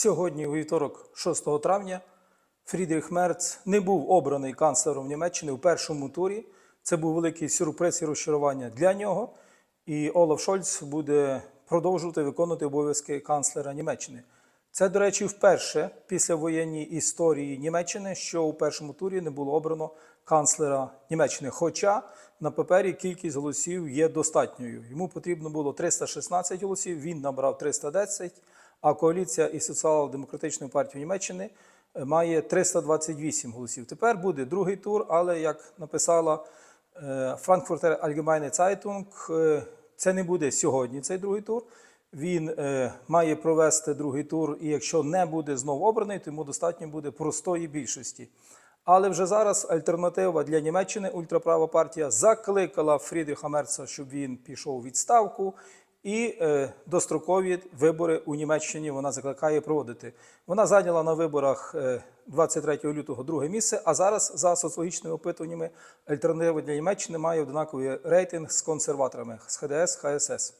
Сьогодні, вівторок, 6 травня, Фрідріх Мерц не був обраний канцлером Німеччини у першому турі. Це був великий сюрприз і розчарування для нього. І Олаф Шольц буде продовжувати виконувати обов'язки канцлера Німеччини. Це, до речі, вперше після воєнній історії Німеччини, що у першому турі не було обрано канцлера Німеччини. Хоча на папері кількість голосів є достатньою. Йому потрібно було 316 голосів, він набрав 310, а коаліція із соціал-демократичною партією Німеччини е, має 328 голосів. Тепер буде другий тур, але як написала е, Frankfurter Allgemeine Zeitung, е, це не буде сьогодні цей другий тур. Він має провести другий тур, і якщо не буде знову обраний, то йому достатньо буде простої більшості. Але вже зараз альтернатива для Німеччини, ультраправа партія, закликала Фрідріха Мерца, щоб він пішов у відставку. І е, дострокові вибори у Німеччині вона закликає проводити. Вона зайняла на виборах е, 23 лютого друге місце, а зараз за соціологічними опитуваннями альтернатива для Німеччини має однаковий рейтинг з консерваторами з ХДС, ХСС.